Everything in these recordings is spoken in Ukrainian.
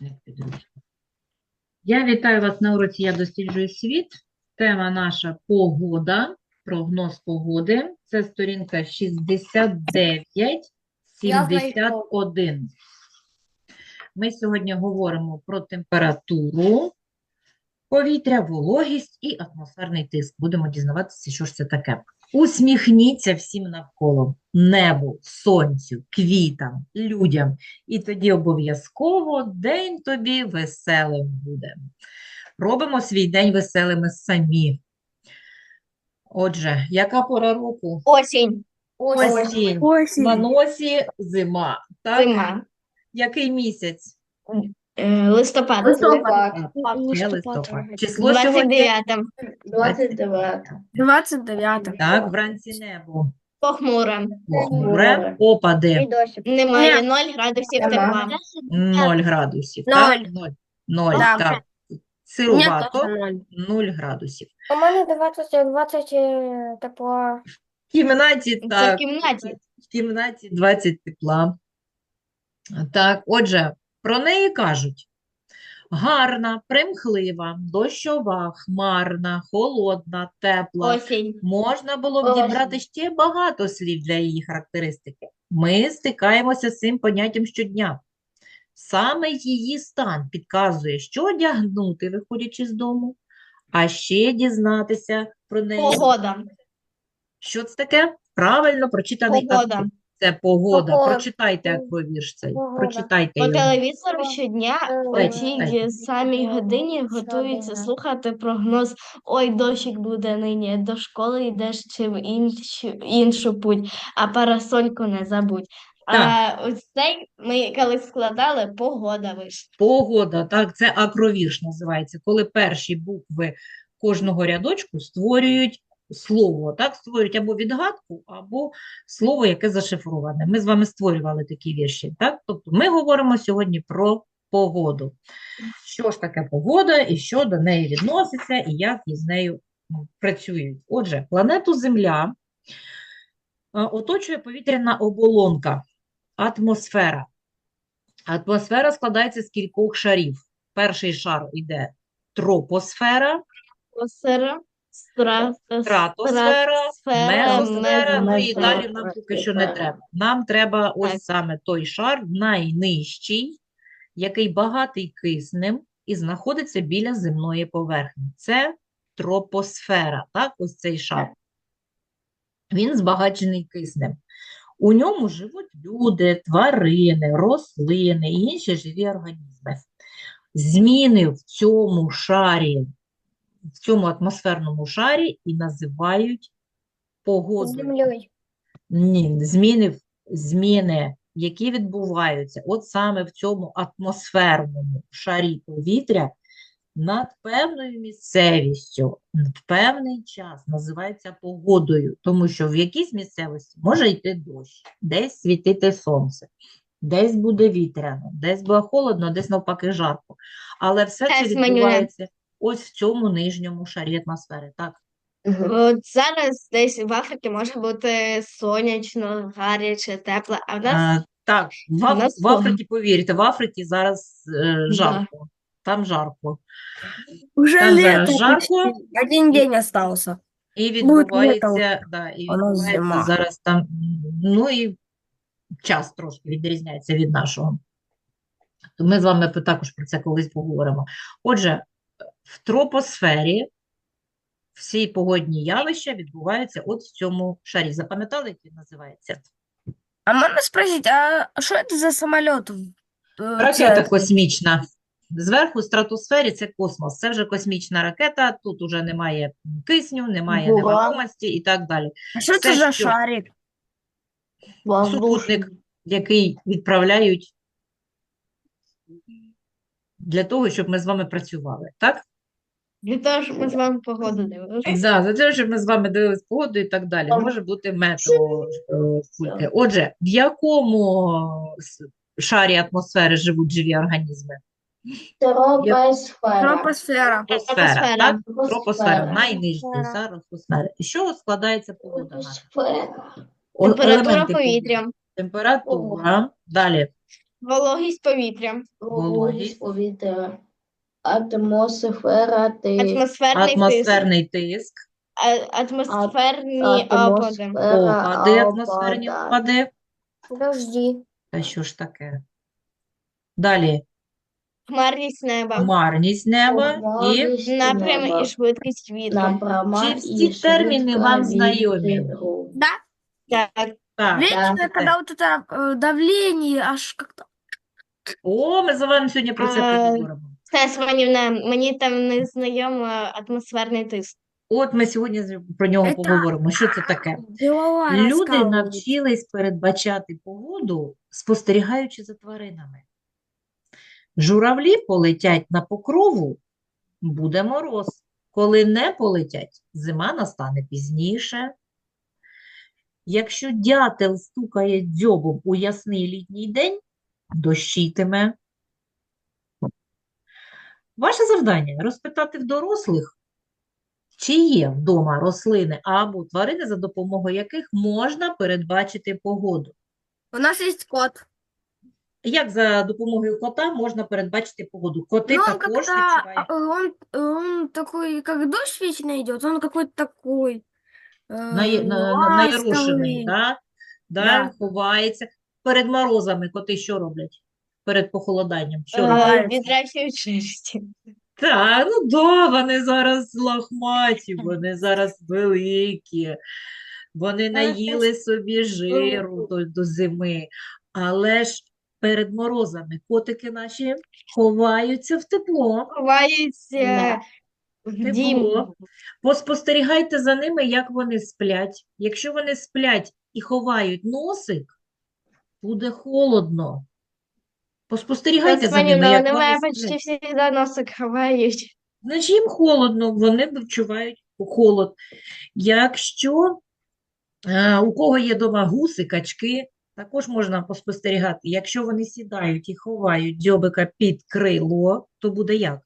Підручник, підручник. Я вітаю вас на уроці «Я досліджую світ». Тема наша погода, прогноз погоди. Це сторінка 69, 71. Ми сьогодні говоримо про температуру повітря, вологість і атмосферний тиск. Будемо дізнаватися, що ж це таке. Усміхніться всім навколо небу, сонцю, квітам, людям. І тоді обов'язково день тобі веселим буде. Робимо свій день веселими самі. Отже, яка пора року? Осінь. Осінь. На Осінь. носі зима. Так? Зима. Який місяць? Е, Листопад. Листопад. Листопад. Число сьогодні? 29. 29. 29. Так, вранці небо. Похмуре. Похмуре, опади. Немає 0 градусів тепла. 0 градусів. Ноль. Так? 0. 0, Да. так. Сирувато, точно 0 градусів. У мене 20, 20 е, тепла. В кімнаті, Це в кімнаті. в кімнаті 20 тепла. Так, отже, про неї кажуть. Гарна, примхлива, дощова, хмарна, холодна, тепла. Осінь. Можна було б дібрати ще багато слів для її характеристики. Ми стикаємося з цим поняттям щодня. Саме її стан підказує, що одягнути, виходячи з дому, а ще дізнатися про неї. Погода. Що це таке? Правильно прочитаний Погода. Це погода. Погода. Прочитайте цей. Погода. Прочитайте По його. телевізору щодня о Читайте, цій самій годині готуються слухати прогноз. Ой, дощик буде нині, до школи йдеш чи в іншу, іншу путь, а парасольку не забудь. А ось цей ми колись складали, погода вийшла. Погода, так, це акровірш називається, коли перші букви кожного рядочку створюють слово, так, створюють або відгадку, або слово, яке зашифроване. Ми з вами створювали такі вірші, так? Тобто ми говоримо сьогодні про погоду. Що ж таке погода і що до неї відноситься, і як із нею ну, працюють. Отже, планету Земля е, оточує повітряна оболонка, атмосфера. Атмосфера складається з кількох шарів. Перший шар йде тропосфера, Атмосфера, стратосфера, мезосфера, ну і далі нам поки що не треба. Нам треба ось саме той шар, найнижчий, який багатий киснем і знаходиться біля земної поверхні. Це тропосфера, так, ось цей шар. Він збагачений киснем. У ньому живуть люди, тварини, рослини і інші живі організми. Зміни в цьому шарі, в цьому атмосферному шарі і називають погодою. Землею. Ні, зміни, зміни, які відбуваються от саме в цьому атмосферному шарі повітря над певною місцевістю, в певний час називається погодою, тому що в якійсь місцевості може йти дощ, десь світити сонце, десь буде вітряно, десь буде холодно, десь навпаки жарко. Але все це відбувається ось в цьому нижньому шарі атмосфери. Так. От зараз десь в Африці може бути сонячно, гаряче, тепло, а в нас Е, так, в, Аф- нас в Африці, повірте, в Африці зараз е, Да. жарко. Там жарко. Уже Там зараз лето жарко. почти. Один день остался. І Будет відбувається, да, і відбувається зима. зараз там, ну і час трошки відрізняється від нашого. То Ми з вами також про це колись поговоримо. Отже, в тропосфері всі погодні явища відбуваються от в цьому шарі. Запам'ятали, як він називається? А можно спросить, а что это за самолет? Ракета космічна. Зверху в стратосфері це космос. Це вже космічна ракета. Тут уже немає кисню, немає Була. невагомості і так далі. А что Це это за що? шарик? Супутник, який відправляють для того, щоб ми з вами працювали. Так? Для того, щоб ми з вами погоду дивилися. Да, за те, щоб ми з вами дивились погоду і так далі. Може бути метео е. Отже, в якому шарі атмосфери живуть живі організми? Тропосфера. Тропосфера. Атмосфера, так? Тропосфера, Тропосфера. найнижчий Атмосфера. шар атмосфери. З чого складається погода наша? О- Температура елементи повітря. Температура. Далі. Вологість повітря, Вологість. повітря, атмосфера, тиск, атмосферний тиск, Атмосферний тиск, а- атмосферні опади, атмосфера, опади, атмосферні опада, опади. Дожди. Та що ж таке? Далі хмарність неба, хмарність неба і хмарність напрям неба, і швидкість вітру. напряма Чи і всі терміни вам знайомі? вітру. Так, так. вечно, да. когда вот это э, давление аж как-то... О, ми з вами сьогодні про це А, поговоримо. Стася Сванівна, мені там не знайомо атмосферний тиск. От ми сьогодні про нього Це поговоримо. Що це таке? Люди навчились передбачати погоду, спостерігаючи за тваринами. Журавлі полетять на покрову, буде мороз. Коли не полетять, зима настане пізніше. Якщо дятел стукає дзьобом у ясний літній день, дощитиме. Ваше завдання розпитати в дорослих, чи є вдома рослини або тварини, за допомогою яких можна передбачити погоду. У нас есть кот. Як за допомогою кота можна передбачити погоду? Коти Ну, он також відчувають. он, он такой, как дождь вечно идет, он какой-то такой э, на- на- да? Да, Да. ховається. Перед морозами коти що роблять? Перед похолоданням. Що Е, роблять? Відращують шерсті. Так, ну да, вони зараз лохматі, вони зараз великі, вони наїли собі жиру до, до зими, але ж перед морозами котики наші ховаються в тепло. Ховаються в. Тепло. Поспостерігайте за ними, як вони сплять. Якщо вони сплять і ховають носик, буде холодно. Поспостерігайте за ними, як вони вони мене почти завжди носик ховають. Значить, їм холодно, вони відчувають холод. Якщо е, у кого є вдома гуси, качки, також можна поспостерігати. Якщо вони сідають і ховають дзьобика під крило, то буде як?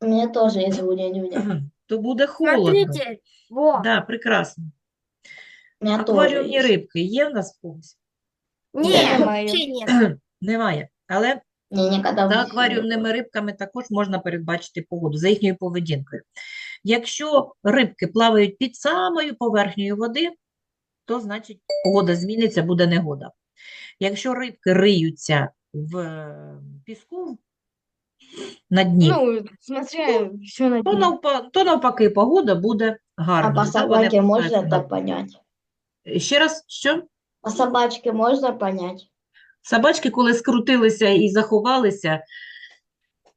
У меня тоже есть гуня-нюня. То буде холодно. Смотрите, во. Да, прекрасно. У Акваріумні рибки є в нас в когось? Нет, Немає. вообще нет. Немає. Але За акваріумними рибками також можна передбачити погоду за їхньою поведінкою. Якщо рибки плавають під самою поверхнею води, то значить погода зміниться, буде негода. Якщо рибки риються в е, піску на дні, Ну, смотря, що на то, дні. навпа- то навпаки погода буде гарна. А по Так можно постараються это понять? Ще раз, що? По собачке можно понять? Собачки, коли скрутилися і заховалися,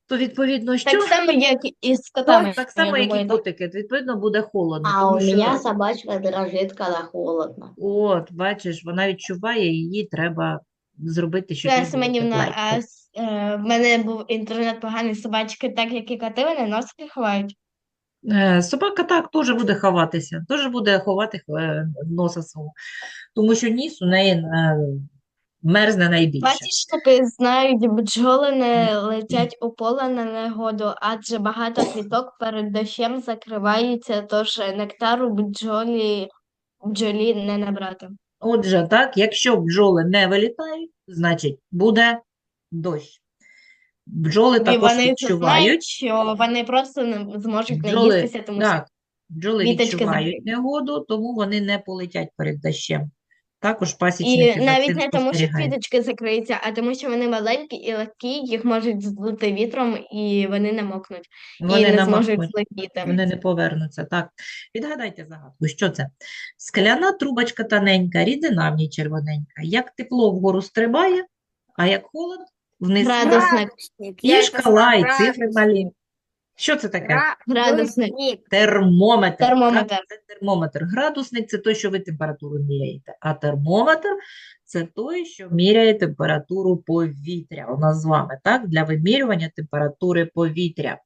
то відповідно що? Так само, як і з котами. Так само, я як і думаю, котики, відповідно буде холодно, А тому у що меня собачка дрожит, когда холодно. От, бачиш, вона відчуває, її треба зробити, їй Стася було Семенівна, а с- е, в мене був інтернет поганий, собачки, так як і коти, вони носики ховають. Е, Собака так теж буде ховатися, теж буде ховати е, носа свого, тому що ніс у неї е, мерзне найбільше. Бачиш, таки знають, бджоли не летять у поле на негоду, адже багато квіток перед дощем закриваються, тож нектару бджолі, бджолі не набрати. Отже, так, якщо бджоли не вилітають, значить буде дощ. Бджоли І також вони це знають, відчувають. що вони просто не зможуть Бджоли, наїстися, тому що так, бджоли квіточки відчувають негоду, тому вони не полетять перед дощем. Також І пасічники за навіть цим не тому, що спостерігають. квіточки закриються, а тому, що вони маленькі і легкі, їх можуть здути вітром, і вони не мокнуть, і Вони не зможуть злетіти. вони не повернуться. Так, відгадайте загадку, що це? Скляна трубочка тоненька, рідина в ній червоненька. Як тепло вгору стрибає, а як холод вниз Градусник. І і знаю, цифри малі. Що це таке? Гра- Градусник. Термометр. так? Термометр. Це термометр. Градусник – це той, що ви температуру міряєте, а термометр – це той, що міряє температуру повітря. У нас з вами, так? Для вимірювання температури повітря.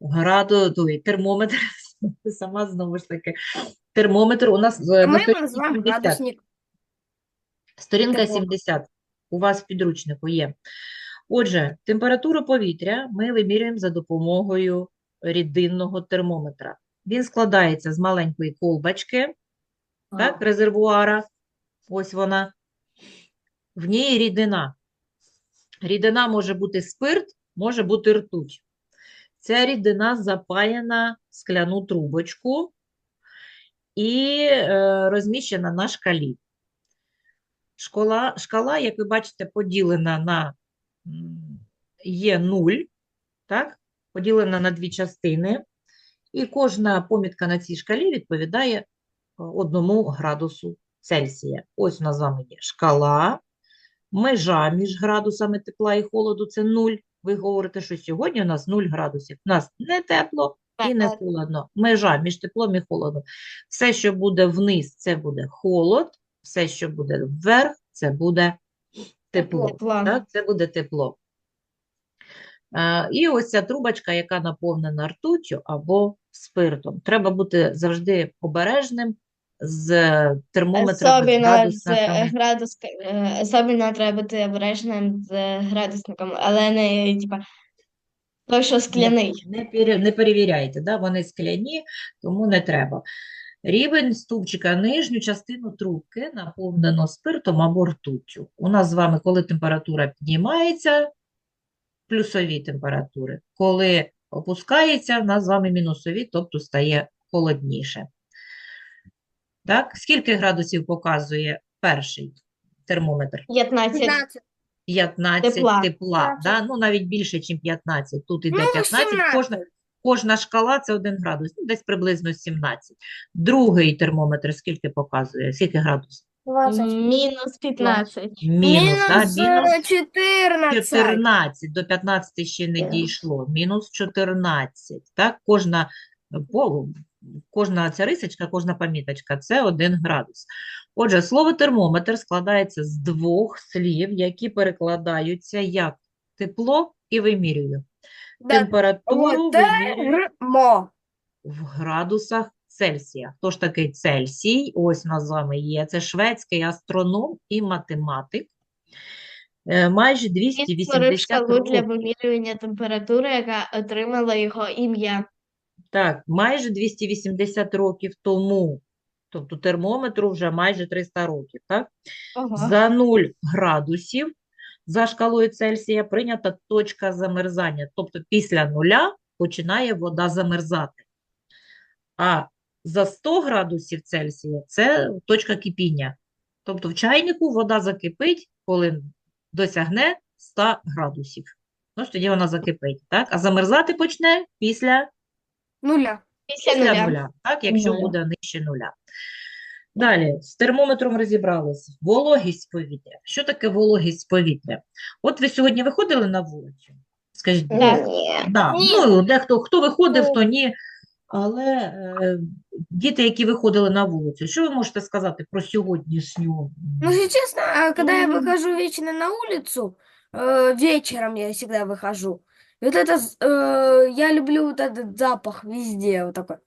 Граду, той, термометр, сама знову ж таки. Термометр у нас е, А на мы его сторінці 70. градусник. Сторінка Тепло. 70 у вас в підручнику є. Отже, температуру повітря ми вимірюємо за допомогою рідинного термометра. Він складається з маленької колбочки, так, резервуара. Ось вона. В ній рідина. Рідина може бути спирт, може бути ртуть. Ця рідина запаяна в скляну трубочку і е, розміщена на шкалі. Школа, шкала, як ви бачите, поділена на є 0, так? Поділена на дві частини, і кожна помітка на цій шкалі відповідає е, одному градусу Цельсія. Ось у нас з вами є шкала, межа між градусами тепла і холоду це 0. Ви говорите, що сьогодні у нас 0 градусів. У нас не тепло і не холодно. Межа між теплом і холодом. Все, що буде вниз, це буде холод, все, що буде вверх, це буде тепло. Тепло. Так? Це буде тепло. Е, І ось ця трубочка, яка наповнена ртуттю або спиртом. Треба бути завжди обережним з термометрами, з Особливо з градусниками. градус, е, особливо треба бути обережним з градусником, але не типа той, що скляний. Не, не перевіряйте, да? Вони скляні, тому не треба. Рівень стовпчика нижню частину трубки наповнено спиртом або ртуттю. У нас з вами, коли температура піднімається, плюсові температури. Коли опускається, в нас з вами мінусові, тобто стає холодніше. Так? Скільки градусів показує перший термометр? 15. 15. 15 Тепла. тепла, да? Ну, навіть більше, ніж 15. Тут іде Ну, 15, 17. кожна, кожна шкала це 1 градус, ну, десь приблизно 17. Другий термометр скільки показує? Скільки градусів? 20. Мінус 15. Мінус, да? Мінус Мінус е, 14. 14, до 15 ще не дійшло, мінус 14, так? Кожна, по- кожна ця рисочка, кожна поміточка – це 1 градус. Отже, слово термометр складається з двох слів, які перекладаються як тепло і вимірюю. Да. Температуру Термо. в градусах Цельсія. Хто ж такий Цельсій? Ось у нас з вами є. Це шведський астроном і математик. Е, Майже Він створив 280 шкалу для років. вимірювання температури, яка отримала його ім'я. Так, майже 280 років тому, тобто термометру вже майже 300 років, так? Ого. За 0 градусів за шкалою Цельсія прийнята точка замерзання, тобто після нуля починає вода замерзати. А за 100 градусів Цельсія це точка кипіння. Тобто в чайнику вода закипить, коли досягне 100 градусів. Ну, тоді вона закипить, так? А замерзати почне після Нуля. Після Після нуля. нуля, так, якщо Нуля. буде нижче нуля. Далі, з термометром розібрались. Вологість повітря. Що таке вологість повітря? От ви сьогодні виходили на вулицю? Скажіть, будь Так. ласка. Ні. Да. Ні. Ну, дехто, хто виходив, хто ні. Але е, діти, які виходили на вулицю, що ви можете сказати про сьогоднішню? Ну, если честно, а, когда я М. выхожу вечно на улицу, э, вечером я всегда выхожу. И вот это, з- э, я люблю вот этот запах везде, вот такой.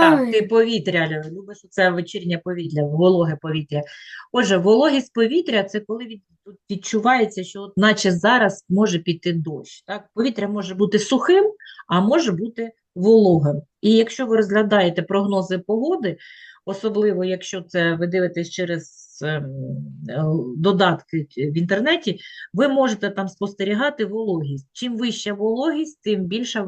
Так, ти повітря лю- любиш це вечірнє повітря, вологе повітря. Отже, вологість повітря це коли від- відчувається, що от наче зараз може піти дощ. Так? Повітря може бути сухим, а може бути вологим. І якщо ви розглядаєте прогнози погоди, особливо якщо це ви дивитесь через додатки в інтернеті, ви можете там спостерігати вологість. Чим вища вологість, тим більша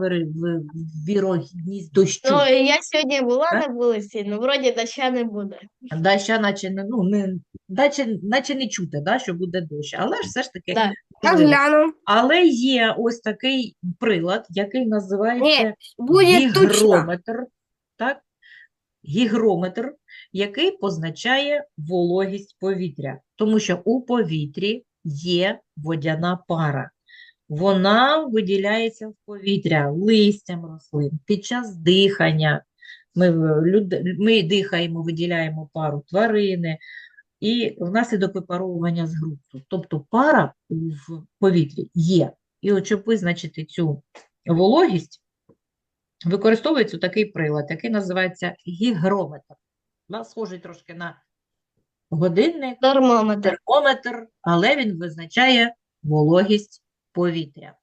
вірогідність дощу. Ну, я сьогодні була Так? на вулиці, ну вроді доща не буде. Доща наче не, ну, не, наче, наче не чути, да, що буде дощ, але ж все ж таки гляну. Але є ось такий прилад, який називається будет тучно. гігрометр, так? Гігрометр, який позначає вологість повітря, тому що у повітрі є водяна пара. Вона виділяється в повітря листям рослин під час дихання. Ми, люд- ми дихаємо, виділяємо пару тварини, і внаслідок випаровування з ґрунту. Тобто пара в повітрі є. І от щоб визначити цю вологість, використовується такий прилад, який називається гігрометр. Да, схожий трошки на годинник, Термометр. термометр, але він визначає вологість повітря.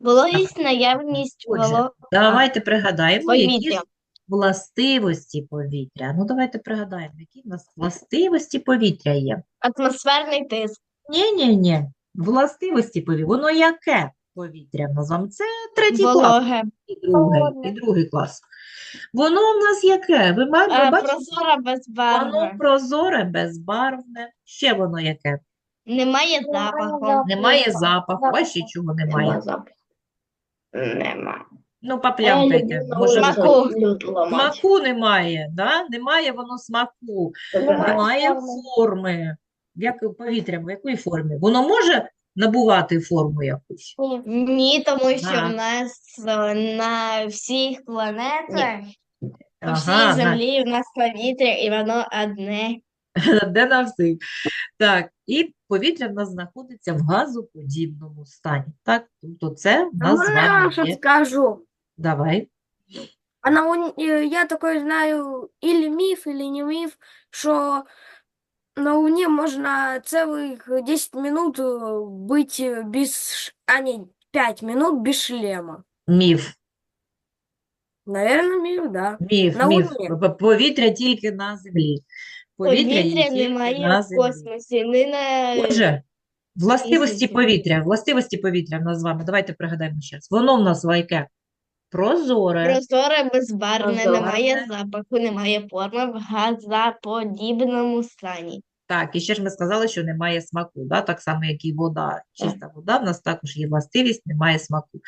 Вологість, наявність Отже, воло... Давайте пригадаємо, які повітря. ж властивості повітря. Ну, давайте пригадаємо, які в нас властивості повітря є. Атмосферний тиск. Ні-ні-ні. Властивості повітря. Воно яке повітря назвемо? Це третій клас і другий, і другий клас. Воно в нас яке? Ви ма- ви А, бачите? прозоре Воно прозоре, безбарвне. Ще воно яке? Немає запаху. Немає запаху. Запаху. Бачите, чого немає? Нема запаху. Нема. Ну, Я поплямкайте. люблю Може, ламати. Смаку немає, да? Немає воно смаку, немає форми. форми. Як повітря, в якої формі? Воно може набувати форму якусь? Ні. Тому що Да. в нас е, на всіх планетах, по всій Ага, на- землі в нас повітря, і воно одне. де на всіх. Так, і повітря в нас знаходиться в газоподібному стані. Так, тобто це в А нас з можно я вами вам что є. скажу? Давай. А на уни- э, я такой знаю, или миф, или не миф, что на Луне можно целых 10 минут э, быть э, без... ш- А, не, 5 минут без шлема. Міф. Наверное, миф, да. Міф, На міф. Луні. П- Повітря тільки на землі. Повітря є Повітря тільки немає на в землі. космосі, не на Отже, властивості Місяці. повітря. Властивості повітря в нас з вами. Давайте пригадаємо ще раз. Воно в нас яке? Прозоре. прозоре безбарвне, Прозоре. немає запаху, немає форми в газоподібному стані. Так, і ще ж ми сказали, що немає смаку, да? Так само, як і вода. Чиста вода, в нас також є властивість, немає смаку.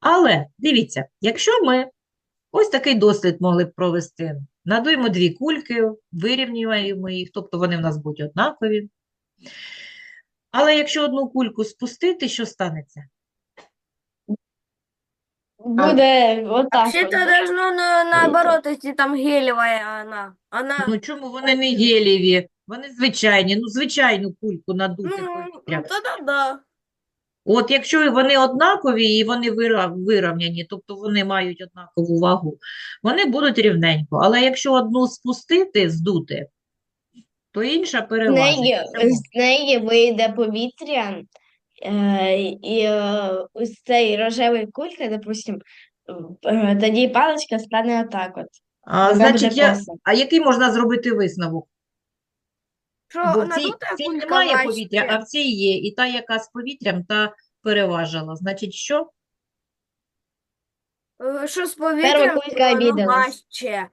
Але дивіться, якщо ми ось такий дослід могли б провести, надуємо дві кульки, вирівнюємо їх, тобто вони в нас будуть однакові. Але якщо одну кульку спустити, що станеться? Буде отак. Вообще-то от. должно на- наоборот, если там гелевая она. Она... Ну чому вони не гелєві? Вони звичайні, ну звичайну кульку надути Ну, повітря. ну, тогда да. От якщо вони однакові і вони вира- вирівняні, тобто вони мають однакову вагу, вони будуть рівненько. Але якщо одну спустити, здути, то інша З переважить. неї, Чому? з неї вийде повітря, і е, ось цей рожевий кулька, допустим, е, тоді паличка стане отак от. А, значить, я, а який можна зробити висновок? Что, Бо в цій, надутая в цій кулька немає вообще. повітря, а в цій є. І та, яка з повітрям, та переважила. Значить, що? Э, Что с повітрям, кулька важче.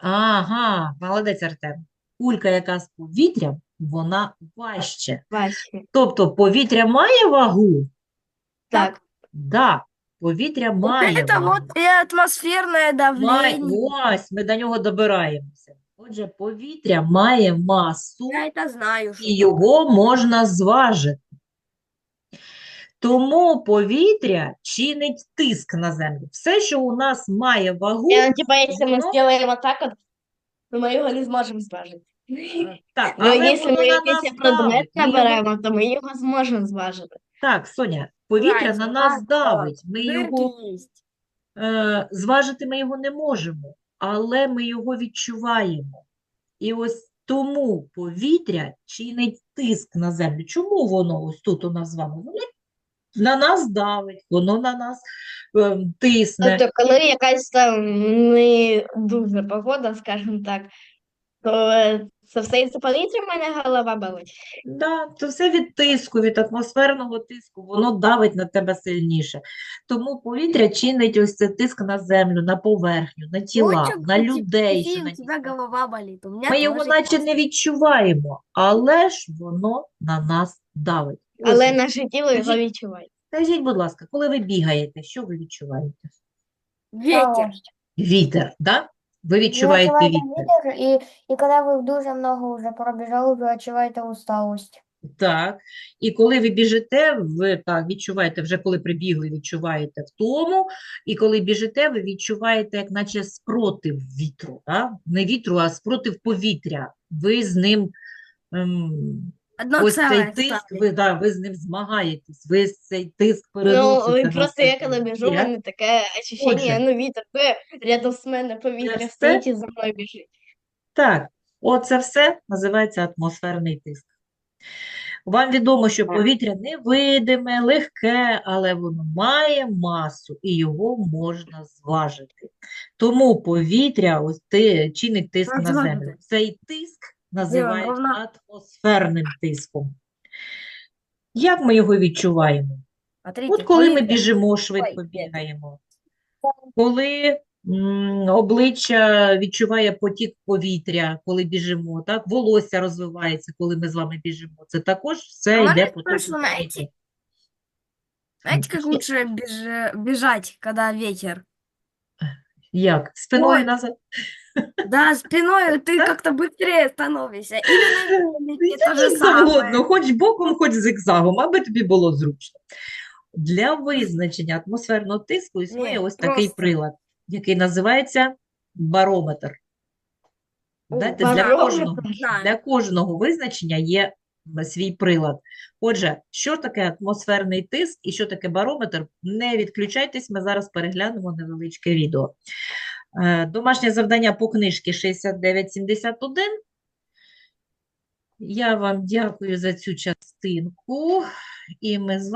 Ага, молодець, Артем. Кулька, яка з повітрям, вона важче. Важче. Тобто повітря має вагу? Так. Да, повітря має это вагу. вот и атмосферное Має, давление. ось, ми до нього добираємося. Отже, повітря має масу, Я это знаю. і його можна зважити. Тому повітря чинить тиск на землю. Все, що у нас має вагу, типа, якщо ми воно- зробимо так от, то ми його не зможемо зважити. так, Ну, але якщо воно ми на якийсь нас предмет. Ми його- наберемо, то ми його зможемо зважити. Так, Соня, повітря на нас нас, давить. Ми його. Е, зважити ми його не можемо, але ми його відчуваємо. І ось тому повітря чинить тиск на землю. Чому воно ось тут у нас з вами? Воно на нас давить, воно на нас е, тисне. Тобто, коли якась там не дуже погода, скажімо так, то е, це все із повітря в мене голова болить. Да, це все від тиску, від атмосферного тиску, воно давить на тебе сильніше. Тому повітря чинить ось цей тиск на землю, на поверхню, на тіла, Лучше, на людей, що на у них голова болит. У меня Ми його наче не відчуваємо, але ж воно на нас давить. Але Ось, наше тіло його відчуває. Скажіть, будь ласка, коли ви бігаєте, що ви відчуваєте? Ветер. Вітер, да? Ви Вы відчуваєте відчуваєте вітер. і, і коли ви дуже много вже пробіжали, ви відчуваєте усталость. Так. І коли ви біжите, ви так відчуваєте, вже коли прибігли, відчуваєте втому, і коли біжите, ви відчуваєте, як наче спротив вітру, да? Не вітру, а спротив повітря. Ви з ним ем, Одно Ось цей целое тиск, ви, да, ви з ним змагаєтесь, ви цей тиск Ну, переносите і на просто я себе. коли біжу, в Я- мене таке ощущення, ну вітер, то рядом з мене повітря все? стоїть і за мною біжить. Так, оце все називається атмосферний тиск. Вам відомо, що повітря невидиме, легке, але воно має масу і його можна зважити. Тому повітря ось ти, чинить тиск на землю. Цей тиск називають ровно. атмосферним тиском. Як ми його відчуваємо? От коли ми біжимо, швидко бігаємо. Коли м, обличчя відчуває потік повітря, коли біжимо, так? Волосся розвивається, коли ми з вами біжимо. Це також все А йде знаєте, повітря. Знаете, как лучше беж- бежать, когда ветер? Як? Спиною Ой. назад? Да, спиной ты как-то быстрее становишься. Или на велике то же Як завгодно, самое. хоч боком, хоч зигзагом, аби тобі було зручно. Для визначення атмосферного тиску існує Ні, ось такий просто. прилад, який називається барометр. О, Знаєте, для барометр, кожного, для кожного визначення є свій прилад. Отже, що таке атмосферний тиск і що таке барометр? Не відключайтесь, ми зараз переглянемо невеличке відео. Е, Домашнє завдання по книжці 6971. Я вам дякую за цю частинку, і ми з